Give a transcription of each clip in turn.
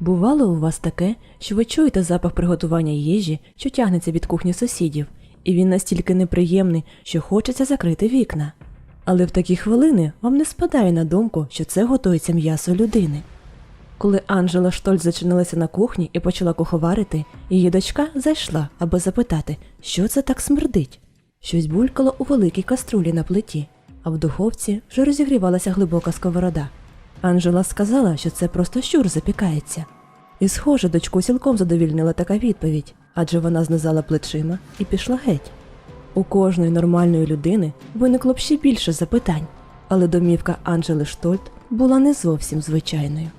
Бувало у вас таке, що ви чуєте запах приготування їжі, що тягнеться від кухні сусідів, і він настільки неприємний, що хочеться закрити вікна. Але в такі хвилини вам не спадає на думку, що це готується м'ясо людини. Коли Анжела Штольц зачинилася на кухні і почала куховарити, її дочка зайшла, аби запитати, що це так смердить. Щось булькало у великій каструлі на плиті, а в духовці вже розігрівалася глибока сковорода. Анжела сказала, що це просто щур запікається. І, схоже, дочку цілком задовільнила така відповідь, адже вона знизала плечима і пішла геть. У кожної нормальної людини виникло б ще більше запитань, але домівка Анжели Штольт була не зовсім звичайною.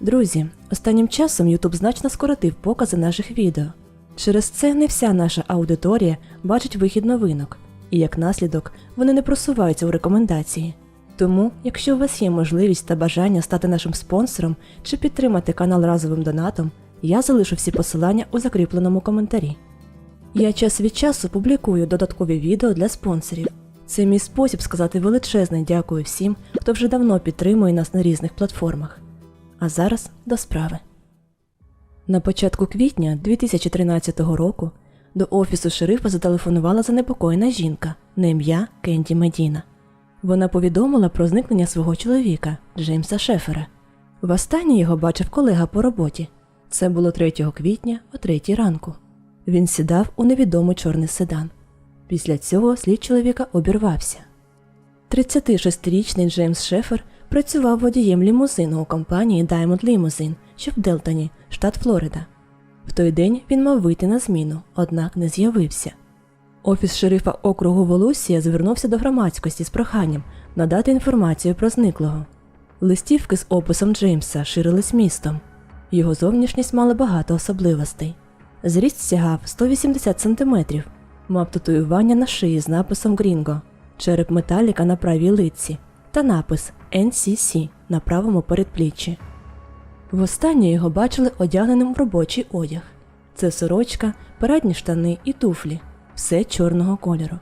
Друзі, останнім часом YouTube значно скоротив покази наших відео. Через це не вся наша аудиторія бачить вихід новинок, і як наслідок вони не просуваються у рекомендації. Тому, якщо у вас є можливість та бажання стати нашим спонсором чи підтримати канал разовим донатом, я залишу всі посилання у закріпленому коментарі. Я час від часу публікую додаткові відео для спонсорів. Це мій спосіб сказати величезне дякую всім, хто вже давно підтримує нас на різних платформах. А зараз до справи. На початку квітня 2013 року до офісу шерифа зателефонувала занепокоєна жінка на ім'я Кенді Медіна. Вона повідомила про зникнення свого чоловіка Джеймса Шефера. Востаннє його бачив колега по роботі. Це було 3 квітня о 3 ранку. Він сідав у невідомий чорний седан. Після цього слід чоловіка обірвався. 36-річний Джеймс Шефер працював водієм лімузину у компанії Diamond Limousine, що в Делтоні, штат Флорида. В той день він мав вийти на зміну, однак не з'явився. Офіс шерифа округу Волосія звернувся до громадськості з проханням надати інформацію про зниклого. Листівки з описом Джеймса ширились містом. Його зовнішність мала багато особливостей. Зріст сягав 180 см, мав татуювання на шиї з написом Грінго, череп металіка на правій лиці та напис NCC на правому передпліччі. Востаннє його бачили одягненим в робочий одяг. Це сорочка, парадні штани і туфлі, все чорного кольору.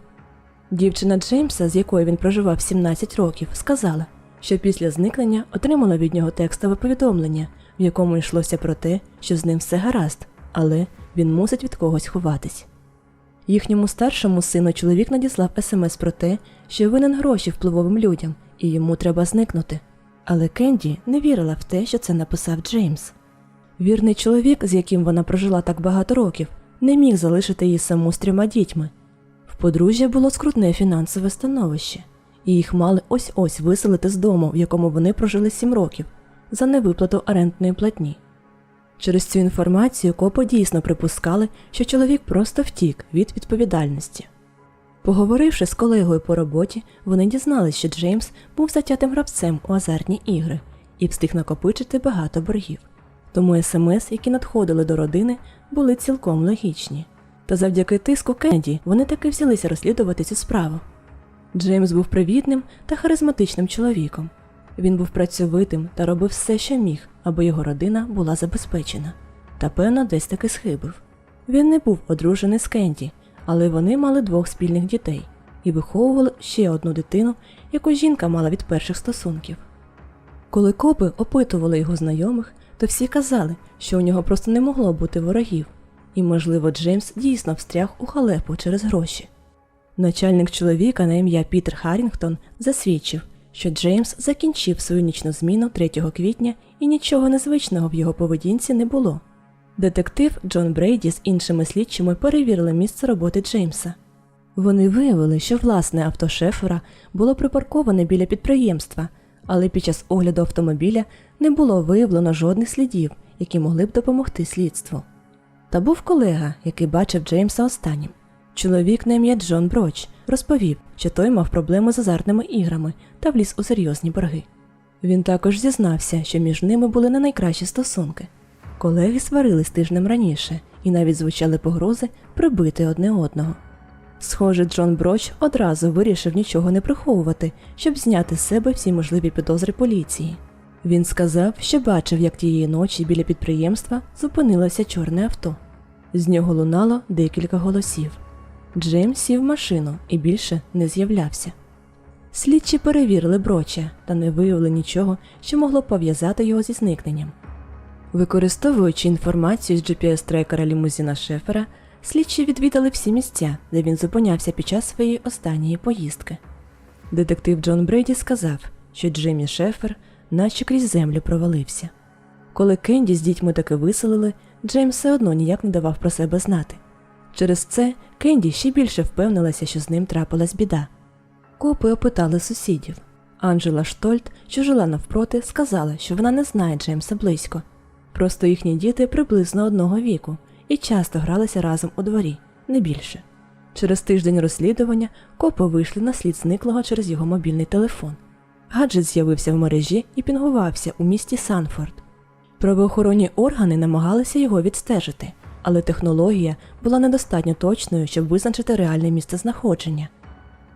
Дівчина Джеймса, з якою він проживав 17 років, сказала, що після зникнення отримала від нього текстове повідомлення, в якому йшлося про те, що з ним все гаразд, але він мусить від когось ховатись. Їхньому старшому сину чоловік надіслав смс про те, що винен гроші впливовим людям, і йому треба зникнути. Але Кенді не вірила в те, що це написав Джеймс. Вірний чоловік, з яким вона прожила так багато років, не міг залишити її саму з трьома дітьми. В подружжя було скрутне фінансове становище, і їх мали ось ось виселити з дому, в якому вони прожили сім років, за невиплату орендної платні. Через цю інформацію копи дійсно припускали, що чоловік просто втік від відповідальності. Поговоривши з колегою по роботі, вони дізналися, що Джеймс був затятим гравцем у азартні ігри і встиг накопичити багато боргів. Тому смс, які надходили до родини, були цілком логічні. Та завдяки тиску Кенді вони таки взялися розслідувати цю справу. Джеймс був привітним та харизматичним чоловіком. Він був працьовитим та робив все, що міг, аби його родина була забезпечена. Та певно десь таки схибив. Він не був одружений з Кенді, але вони мали двох спільних дітей і виховували ще одну дитину, яку жінка мала від перших стосунків. Коли копи опитували його знайомих, то всі казали, що у нього просто не могло бути ворогів, і, можливо, Джеймс дійсно встряг у халепу через гроші. Начальник чоловіка на ім'я Пітер Харрінгтон засвідчив, що Джеймс закінчив свою нічну зміну 3 квітня і нічого незвичного в його поведінці не було. Детектив Джон Брейді з іншими слідчими перевірили місце роботи Джеймса. Вони виявили, що власне авто шефера було припарковане біля підприємства, але під час огляду автомобіля не було виявлено жодних слідів, які могли б допомогти слідству. Та був колега, який бачив Джеймса останнім. Чоловік на ім'я Джон Броч розповів, що той мав проблеми з азартними іграми та вліз у серйозні борги. Він також зізнався, що між ними були не найкращі стосунки. Колеги сварились тижнем раніше і навіть звучали погрози прибити одне одного. Схоже, Джон Броч одразу вирішив нічого не приховувати, щоб зняти з себе всі можливі підозри поліції. Він сказав, що бачив, як тієї ночі біля підприємства зупинилося чорне авто. З нього лунало декілька голосів. Джеймс сів в машину і більше не з'являвся. Слідчі перевірили броча та не виявили нічого, що могло пов'язати його зі зникненням. Використовуючи інформацію з GPS-трекера лімузіна Шефера, слідчі відвідали всі місця, де він зупинявся під час своєї останньої поїздки. Детектив Джон Брейді сказав, що Джиммі Шефер наче крізь землю провалився. Коли Кенді з дітьми таки виселили, Джеймс все одно ніяк не давав про себе знати. Через це Кенді ще більше впевнилася, що з ним трапилась біда. Копи опитали сусідів. Анджела Штольт, що жила навпроти, сказала, що вона не знає Джеймса близько. Просто їхні діти приблизно одного віку і часто гралися разом у дворі, не більше. Через тиждень розслідування копи вийшли на слід зниклого через його мобільний телефон. Гаджет з'явився в мережі і пінгувався у місті Санфорд. Правоохоронні органи намагалися його відстежити, але технологія була недостатньо точною, щоб визначити реальне місце знаходження.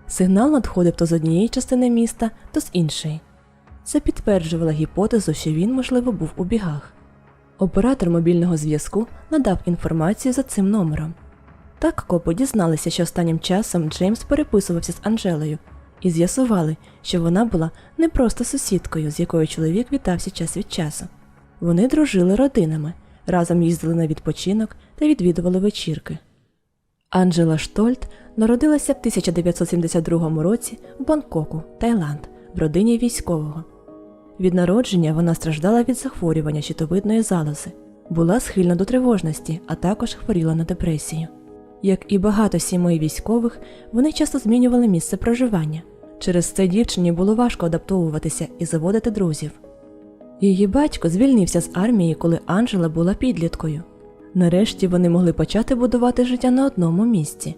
Сигнал надходив то з однієї частини міста, то з іншої. Це підтверджувало гіпотезу, що він, можливо, був у бігах. Оператор мобільного зв'язку надав інформацію за цим номером. Так копи дізналися, що останнім часом Джеймс переписувався з Анжелою, і з'ясували, що вона була не просто сусідкою, з якою чоловік вітався час від часу. Вони дружили родинами, разом їздили на відпочинок та відвідували вечірки. Анджела Штольт народилася в 1972 році в Бангкоку, Таїланд, в родині військового. Від народження вона страждала від захворювання щитовидної залози, була схильна до тривожності, а також хворіла на депресію. Як і багато сімей військових, вони часто змінювали місце проживання. Через це дівчині було важко адаптовуватися і заводити друзів. Її батько звільнився з армії, коли Анджела була підліткою. Нарешті вони могли почати будувати життя на одному місці.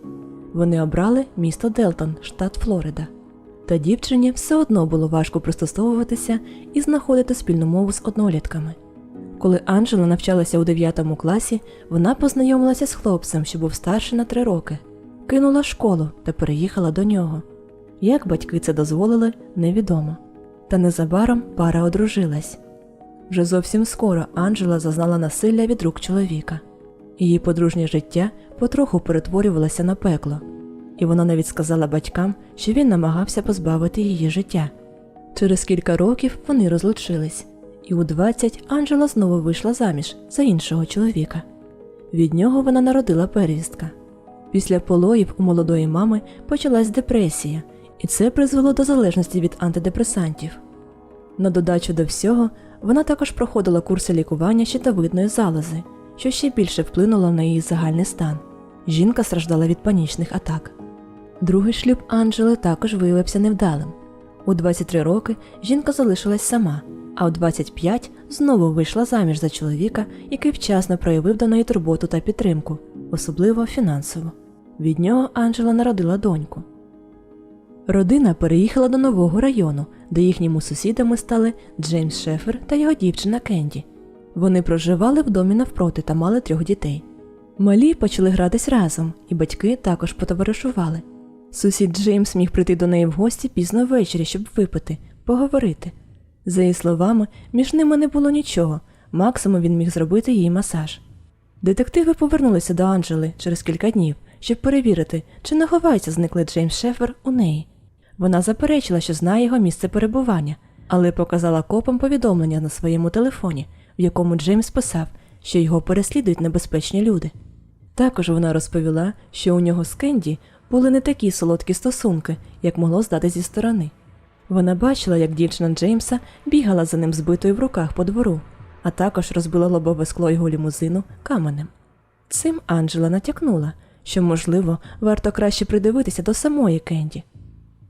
Вони обрали місто Делтон, штат Флорида. Та дівчині все одно було важко пристосовуватися і знаходити спільну мову з однолітками. Коли Анджела навчалася у 9 класі, вона познайомилася з хлопцем, що був старший на три роки, кинула школу та переїхала до нього. Як батьки це дозволили, невідомо. Та незабаром пара одружилась. Вже зовсім скоро Анджела зазнала насилля від рук чоловіка. Її подружнє життя потроху перетворювалося на пекло, і вона навіть сказала батькам, що він намагався позбавити її життя. Через кілька років вони розлучились, і у 20 Анджела знову вийшла заміж за іншого чоловіка. Від нього вона народила первістка. Після пологів у молодої мами почалась депресія, і це призвело до залежності від антидепресантів. На додачу до всього, вона також проходила курси лікування щитовидної залози, що ще більше вплинуло на її загальний стан. Жінка страждала від панічних атак. Другий шлюб Анджели також виявився невдалим. У 23 роки жінка залишилась сама, а у 25 знову вийшла заміж за чоловіка, який вчасно проявив до неї турботу та підтримку, особливо фінансово. Від нього Анджела народила доньку. Родина переїхала до нового району, де їхніми сусідами стали Джеймс Шефер та його дівчина Кенді. Вони проживали в домі навпроти та мали трьох дітей. Малі почали гратись разом, і батьки також потоваришували. Сусід Джеймс міг прийти до неї в гості пізно ввечері, щоб випити, поговорити. За її словами, між ними не було нічого, максимум він міг зробити їй масаж. Детективи повернулися до Анджели через кілька днів, щоб перевірити, чи не ховається зниклий Джеймс Шефер у неї. Вона заперечила, що знає його місце перебування, але показала копам повідомлення на своєму телефоні, в якому Джеймс писав, що його переслідують небезпечні люди. Також вона розповіла, що у нього з Кенді були не такі солодкі стосунки, як могло здати зі сторони. Вона бачила, як дівчина Джеймса бігала за ним збитою в руках по двору, а також розбила лобове скло його лімузину каменем. Цим Анджела натякнула, що, можливо, варто краще придивитися до самої Кенді.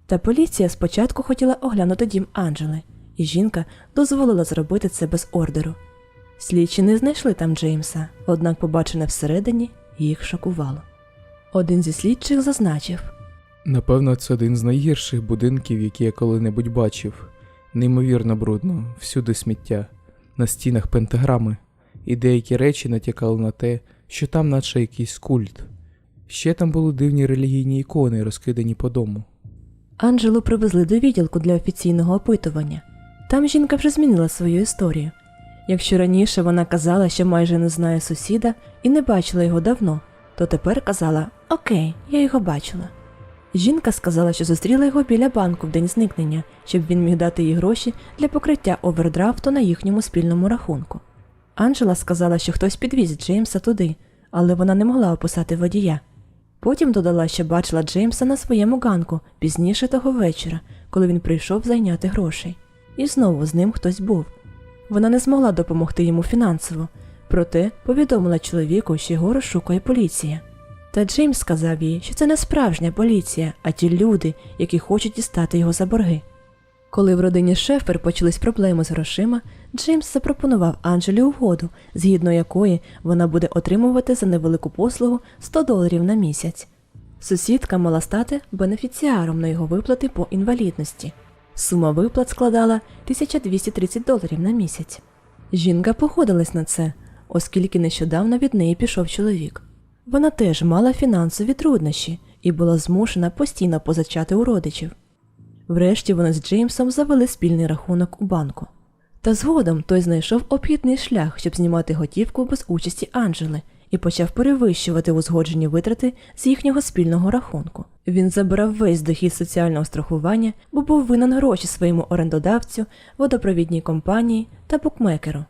Та поліція спочатку хотіла оглянути дім Анджели, і жінка дозволила зробити це без ордеру. Слідчі не знайшли там Джеймса, однак побачене всередині їх шокувало. Один зі слідчих зазначив, Напевно, це один з найгірших будинків, які я коли-небудь бачив. Неймовірно брудно, всюди сміття, на стінах пентаграми, і деякі речі натякали на те, що там наче якийсь культ. Ще там були дивні релігійні ікони, розкидані по дому. Анджелу привезли до відділку для офіційного опитування. Там жінка вже змінила свою історію. Якщо раніше вона казала, що майже не знає сусіда і не бачила його давно, то тепер казала Окей, я його бачила. Жінка сказала, що зустріла його біля банку в день зникнення, щоб він міг дати їй гроші для покриття овердрафту на їхньому спільному рахунку. Анджела сказала, що хтось підвіз Джеймса туди, але вона не могла описати водія. Потім додала, що бачила Джеймса на своєму ганку пізніше того вечора, коли він прийшов зайняти грошей. І знову з ним хтось був. Вона не змогла допомогти йому фінансово, проте повідомила чоловіку, що його розшукує поліція. Та Джеймс сказав їй, що це не справжня поліція, а ті люди, які хочуть дістати його за борги. Коли в родині Шефер почались проблеми з грошима, Джеймс запропонував Анджелі угоду, згідно якої вона буде отримувати за невелику послугу 100 доларів на місяць. Сусідка мала стати бенефіціаром на його виплати по інвалідності. Сума виплат складала 1230 доларів на місяць. Жінка погодилась на це, оскільки нещодавно від неї пішов чоловік. Вона теж мала фінансові труднощі і була змушена постійно позичати у родичів. Врешті вони з Джеймсом завели спільний рахунок у банку. Та згодом той знайшов обхідний шлях, щоб знімати готівку без участі Анджели, і почав перевищувати узгоджені витрати з їхнього спільного рахунку. Він забирав весь дохід соціального страхування, бо був винен гроші своєму орендодавцю, водопровідній компанії та букмекеру.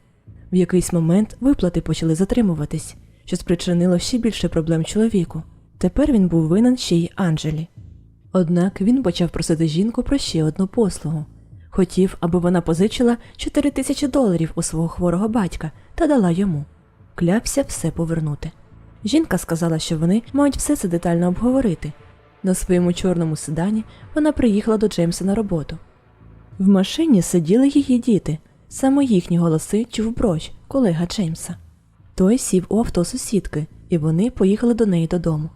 В якийсь момент виплати почали затримуватись, що спричинило ще більше проблем чоловіку. Тепер він був винен ще й Анджелі. Однак він почав просити жінку про ще одну послугу. Хотів, аби вона позичила 4 тисячі доларів у свого хворого батька та дала йому. Клявся все повернути. Жінка сказала, що вони мають все це детально обговорити. На своєму чорному седані вона приїхала до Джеймса на роботу. В машині сиділи її діти, саме їхні голоси чув броч, колега Джеймса. Той сів у авто сусідки, і вони поїхали до неї додому.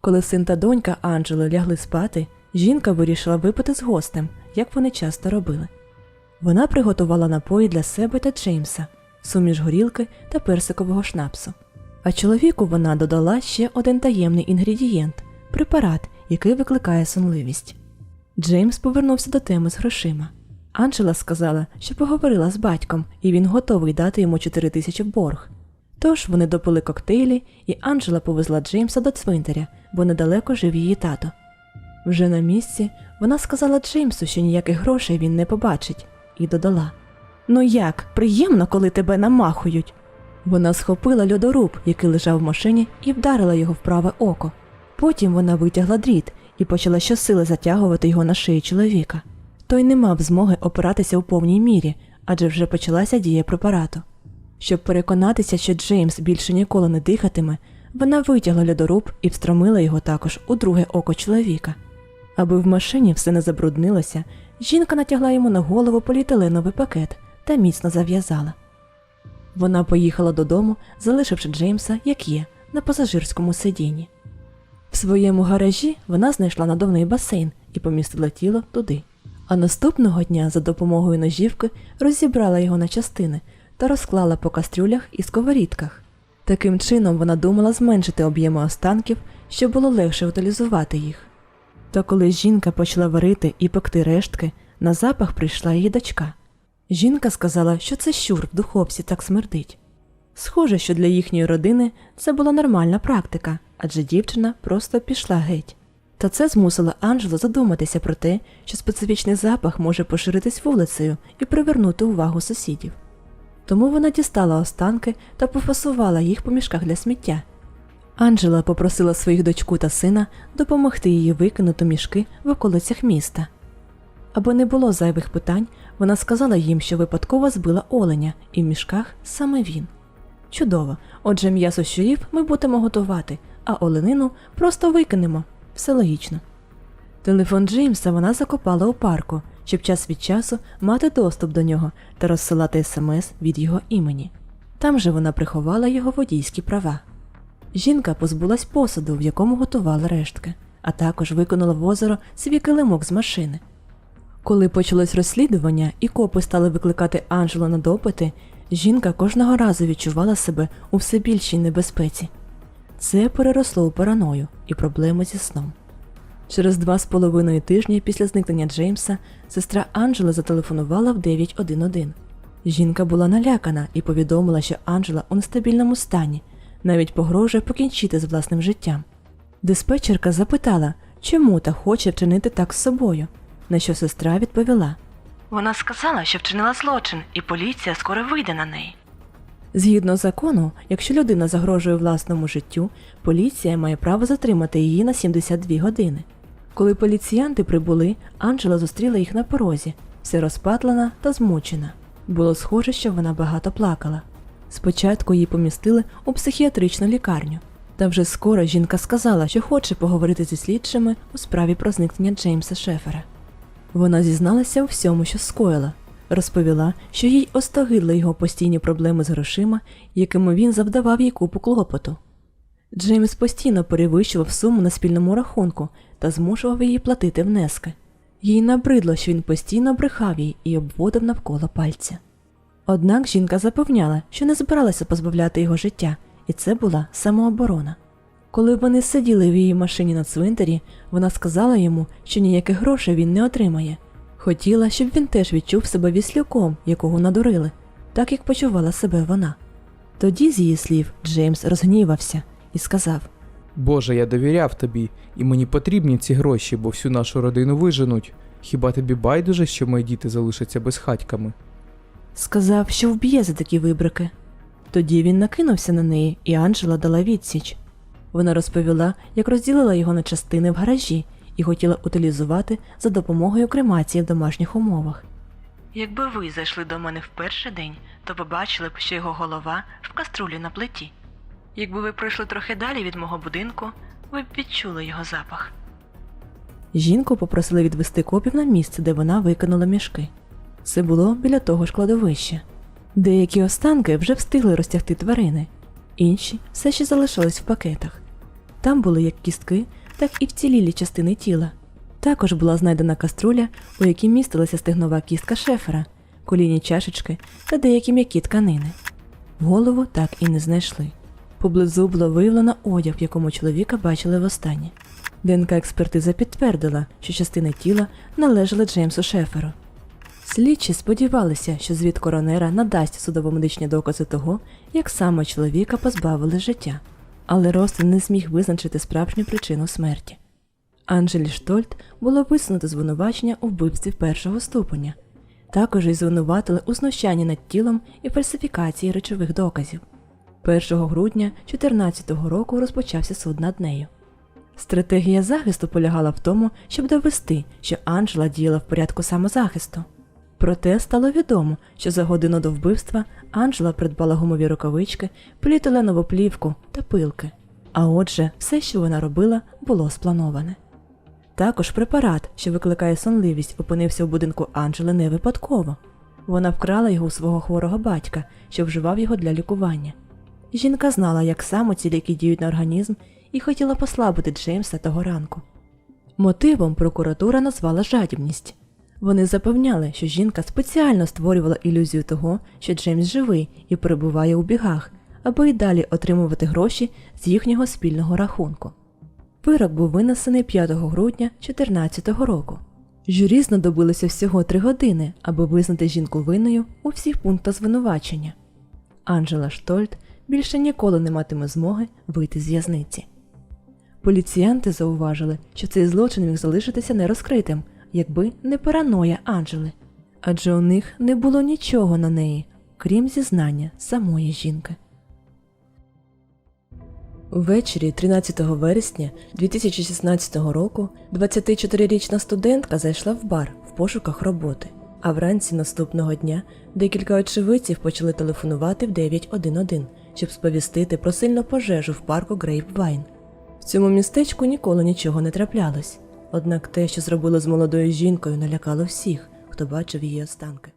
Коли син та донька Анджели лягли спати, жінка вирішила випити з гостем, як вони часто робили. Вона приготувала напої для себе та Джеймса, суміш горілки та персикового шнапсу. А чоловіку вона додала ще один таємний інгредієнт препарат, який викликає сонливість. Джеймс повернувся до теми з грошима. Анджела сказала, що поговорила з батьком, і він готовий дати йому 4 тисячі борг. Тож вони допили коктейлі, і Анджела повезла Джеймса до цвинтаря, бо недалеко жив її тато. Вже на місці вона сказала Джеймсу, що ніяких грошей він не побачить, і додала: Ну як, приємно, коли тебе намахують. Вона схопила льодоруб, який лежав в машині, і вдарила його в праве око. Потім вона витягла дріт і почала щосили затягувати його на шиї чоловіка. Той не мав змоги опиратися у повній мірі, адже вже почалася дія препарату. Щоб переконатися, що Джеймс більше ніколи не дихатиме, вона витягла льодоруб і встромила його також у друге око чоловіка. Аби в машині все не забруднилося, жінка натягла йому на голову поліетиленовий пакет та міцно зав'язала. Вона поїхала додому, залишивши Джеймса, як є, на пасажирському сидінні. В своєму гаражі вона знайшла надувний басейн і помістила тіло туди. А наступного дня за допомогою ножівки розібрала його на частини та розклала по кастрюлях і сковорідках. Таким чином вона думала зменшити об'єми останків, щоб було легше утилізувати їх. Та коли жінка почала варити і пекти рештки, на запах прийшла її дочка. Жінка сказала, що це щур в духовці так смердить. Схоже, що для їхньої родини це була нормальна практика, адже дівчина просто пішла геть. Та це змусило Анджелу задуматися про те, що специфічний запах може поширитись вулицею і привернути увагу сусідів. Тому вона дістала останки та пофасувала їх по мішках для сміття. Анджела попросила своїх дочку та сина допомогти їй викинути мішки в околицях міста. Аби не було зайвих питань, вона сказала їм, що випадково збила оленя, і в мішках саме він. Чудово, отже, м'ясо щурів ми будемо готувати, а оленину просто викинемо. Все логічно. Телефон Джеймса вона закопала у парку, щоб час від часу мати доступ до нього та розсилати смс від його імені. Там же вона приховала його водійські права. Жінка позбулась посуду, в якому готувала рештки, а також виконала в озеро свій килимок з машини. Коли почалось розслідування і копи стали викликати Анджелу на допити, жінка кожного разу відчувала себе у все більшій небезпеці. Це переросло у параною і проблеми зі сном. Через два з половиною тижні після зникнення Джеймса сестра Анджела зателефонувала в 911. Жінка була налякана і повідомила, що Анджела у нестабільному стані, навіть погрожує покінчити з власним життям. Диспетчерка запитала, чому та хоче вчинити так з собою, на що сестра відповіла. Вона сказала, що вчинила злочин, і поліція скоро вийде на неї. Згідно закону, якщо людина загрожує власному життю, поліція має право затримати її на 72 години. Коли поліціянти прибули, Анджела зустріла їх на порозі, вся розпатлена та змучена. Було схоже, що вона багато плакала. Спочатку її помістили у психіатричну лікарню, та вже скоро жінка сказала, що хоче поговорити зі слідчими у справі про зникнення Джеймса Шефера. Вона зізналася у всьому, що скоїла, розповіла, що їй остогидли його постійні проблеми з грошима, якими він завдавав їй купу клопоту. Джеймс постійно перевищував суму на спільному рахунку та змушував її платити внески. Їй набридло, що він постійно брехав їй і обводив навколо пальця. Однак жінка запевняла, що не збиралася позбавляти його життя, і це була самооборона. Коли вони сиділи в її машині на цвинтарі, вона сказала йому, що ніяких грошей він не отримає. Хотіла, щоб він теж відчув себе віслюком, якого надурили, так як почувала себе вона. Тоді, з її слів, Джеймс розгнівався і сказав: Боже, я довіряв тобі, і мені потрібні ці гроші, бо всю нашу родину виженуть. Хіба тобі байдуже, що мої діти залишаться безхатьками? сказав, що вб'є за такі вибрики. Тоді він накинувся на неї, і Анджела дала відсіч. Вона розповіла, як розділила його на частини в гаражі і хотіла утилізувати за допомогою кремації в домашніх умовах. Якби ви зайшли до мене в перший день, то побачили б, що його голова в каструлі на плиті. Якби ви пройшли трохи далі від мого будинку, ви б відчули його запах. Жінку попросили відвести копів на місце, де вона викинула мішки. Це було біля того ж кладовища. Деякі останки вже встигли розтягти тварини, інші все ще залишались в пакетах. Там були як кістки, так і вцілілі частини тіла. Також була знайдена каструля, у якій містилася стегнова кістка шефера, коліні чашечки та деякі м'які тканини. Голову так і не знайшли. Поблизу було виявлено одяг, якому чоловіка бачили востаннє. ДНК експертиза підтвердила, що частини тіла належали Джеймсу Шеферу. Слідчі сподівалися, що звіт коронера надасть судово-медичні докази того, як саме чоловіка позбавили життя, але Ростин не зміг визначити справжню причину смерті. Анджелі Штольт було висунуто звинувачення у вбивстві першого ступеня. Також і звинуватили у знущанні над тілом і фальсифікації речових доказів. 1 грудня 2014 року розпочався суд над нею. Стратегія захисту полягала в тому, щоб довести, що Анджела діяла в порядку самозахисту. Проте стало відомо, що за годину до вбивства Анджела придбала гумові рукавички, поліетиленову плівку та пилки. А отже, все, що вона робила, було сплановане. Також препарат, що викликає сонливість, опинився в будинку Анджели не випадково. Вона вкрала його у свого хворого батька, що вживав його для лікування. Жінка знала, як саме ці ліки діють на організм, і хотіла послабити Джеймса того ранку. Мотивом прокуратура назвала жадібність. Вони запевняли, що жінка спеціально створювала ілюзію того, що Джеймс живий і перебуває у бігах, аби й далі отримувати гроші з їхнього спільного рахунку. Вирок був винесений 5 грудня 2014 року. Журі знадобилося всього три години, аби визнати жінку винною у всіх пунктах звинувачення. Анджела Штольт більше ніколи не матиме змоги вийти з в'язниці. Поліціянти зауважили, що цей злочин міг залишитися нерозкритим, якби не параноя Анджели, адже у них не було нічого на неї, крім зізнання самої жінки. Ввечері 13 вересня 2016 року 24-річна студентка зайшла в бар в пошуках роботи. А вранці наступного дня декілька очевидців почали телефонувати в 911, щоб сповістити про сильну пожежу в парку Грейпвайн. В цьому містечку ніколи нічого не траплялось. Однак те, що зробили з молодою жінкою, налякало всіх, хто бачив її останки.